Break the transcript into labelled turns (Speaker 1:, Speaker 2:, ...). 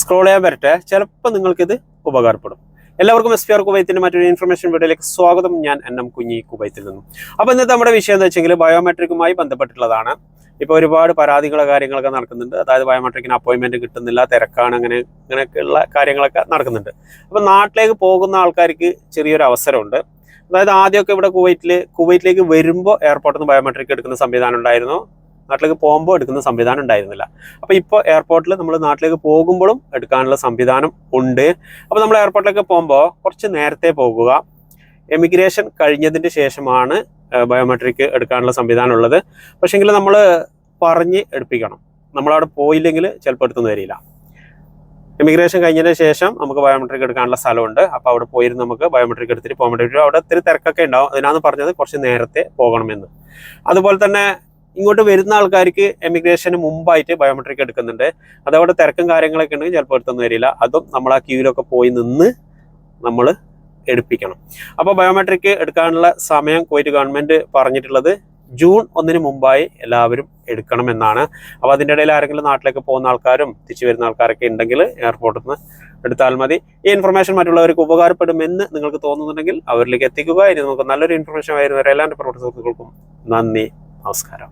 Speaker 1: Scroll ചെയ്യാൻ വരട്ടെ ചിലപ്പോൾ നിങ്ങൾക്കിത് ഉപകാരപ്പെടും. എല്ലാവർക്കും എസ് പി ആർ കുവൈത്തിന്റെ മറ്റൊരു ഇൻഫർമേഷൻ വീഡിയോയിലേക്ക് സ്വാഗതം. ഞാൻ എൻ എം കുഞ്ഞി കുവൈത്തിൽ നിന്നും. അപ്പോൾ ഇന്നത്തെ നമ്മുടെ വിഷയം എന്ന് വെച്ചെങ്കിൽ ബയോമെട്രിക്കുമായി ബന്ധപ്പെട്ടുള്ളതാണ് ഇപ്പോൾ ഒരുപാട് പരാതികളോ കാര്യങ്ങളൊക്കെ നടക്കുന്നുണ്ട്. അതായത് ബയോമെട്രിക്കിന് അപ്പോയിൻമെന്റ് കിട്ടുന്നില്ല തിരക്കാണ് അങ്ങനെ അങ്ങനെയൊക്കെയുള്ള കാര്യങ്ങളൊക്കെ നടക്കുന്നുണ്ട്. അപ്പോൾ നാട്ടിലേക്ക് പോകുന്ന ആൾക്കാർക്ക് ചെറിയൊരു അവസരമുണ്ട്. അതായത് ആദ്യമൊക്കെ ഇവിടെ കുവൈറ്റിൽ കുവൈറ്റിലേക്ക് വരുമ്പോൾ എയർപോർട്ടിൽ നിന്ന് ബയോമെട്രിക് എടുക്കുന്ന സംവിധാനം ഉണ്ടായിരുന്നു. നാട്ടിലേക്ക് പോകുമ്പോൾ എടുക്കുന്ന സംവിധാനം ഉണ്ടായിരുന്നില്ല. അപ്പോൾ ഇപ്പോൾ എയർപോർട്ടിൽ നമ്മൾ നാട്ടിലേക്ക് പോകുമ്പോഴും എടുക്കാനുള്ള സംവിധാനം ഉണ്ട്. അപ്പോൾ നമ്മൾ എയർപോർട്ടിലേക്ക് പോകുമ്പോൾ കുറച്ച് നേരത്തെ പോകുക. എമിഗ്രേഷൻ കഴിഞ്ഞതിന് ശേഷമാണ് ബയോമെട്രിക് എടുക്കാനുള്ള സംവിധാനം ഉള്ളത്. പക്ഷേങ്കിൽ നമ്മൾ പറഞ്ഞ് എടുപ്പിക്കണം. നമ്മളവിടെ പോയില്ലെങ്കിൽ ചിലപ്പോൾ എടുത്തൊന്നും വരില്ല. ഇമിഗ്രേഷൻ കഴിഞ്ഞതിന് ശേഷം നമുക്ക് ബയോമെട്രിക് എടുക്കാനുള്ള സ്ഥലമുണ്ട്. അപ്പോൾ അവിടെ പോയിരുന്ന് നമുക്ക് ബയോമെട്രിക് എടുത്തിട്ട് പോകാൻ വേണ്ടി അവിടെ ഒത്തിരി തിരക്കൊക്കെ ഉണ്ടാവും. അതിനാന്ന് പറഞ്ഞത് കുറച്ച് നേരത്തെ പോകണമെന്ന്. അതുപോലെ തന്നെ ഇങ്ങോട്ട് വരുന്ന ആൾക്കാർക്ക് എമിഗ്രേഷന് മുമ്പായിട്ട് ബയോമെട്രിക് എടുക്കുന്നുണ്ട്. അതവിടെ തിരക്കും കാര്യങ്ങളൊക്കെ ഉണ്ടെങ്കിൽ ചിലപ്പോൾ എടുത്തൊന്നും വരില്ല. അതും നമ്മൾ ആ ക്യൂവിലൊക്കെ പോയി നിന്ന് നമ്മൾ എടുപ്പിക്കണം. അപ്പോൾ ബയോമെട്രിക് എടുക്കാനുള്ള സമയം കോയിറ്റ് ഗവൺമെന്റ് പറഞ്ഞിട്ടുള്ളത് ജൂൺ ഒന്നിന് മുമ്പായി എല്ലാവരും എടുക്കണം എന്നാണ് അപ്പോൾ അതിന്റെ ഇടയിൽ ആരെങ്കിലും നാട്ടിലേക്ക് പോകുന്ന ആൾക്കാരും തിരിച്ചു വരുന്ന ആൾക്കാരൊക്കെ ഉണ്ടെങ്കിൽ എയർപോർട്ടിൽ നിന്ന് എടുത്താൽ മതി. ഈ ഇൻഫർമേഷൻ മറ്റുള്ളവർക്ക് ഉപകാരപ്പെടുമെന്ന് നിങ്ങൾക്ക് തോന്നുന്നുണ്ടെങ്കിൽ അവരിലേക്ക് എത്തിക്കുക. ഇനി നമുക്ക് നല്ലൊരു ഇൻഫർമേഷൻ ആയിരുന്നു എല്ലാ പ്രവർത്തന നന്ദി നമസ്കാരം.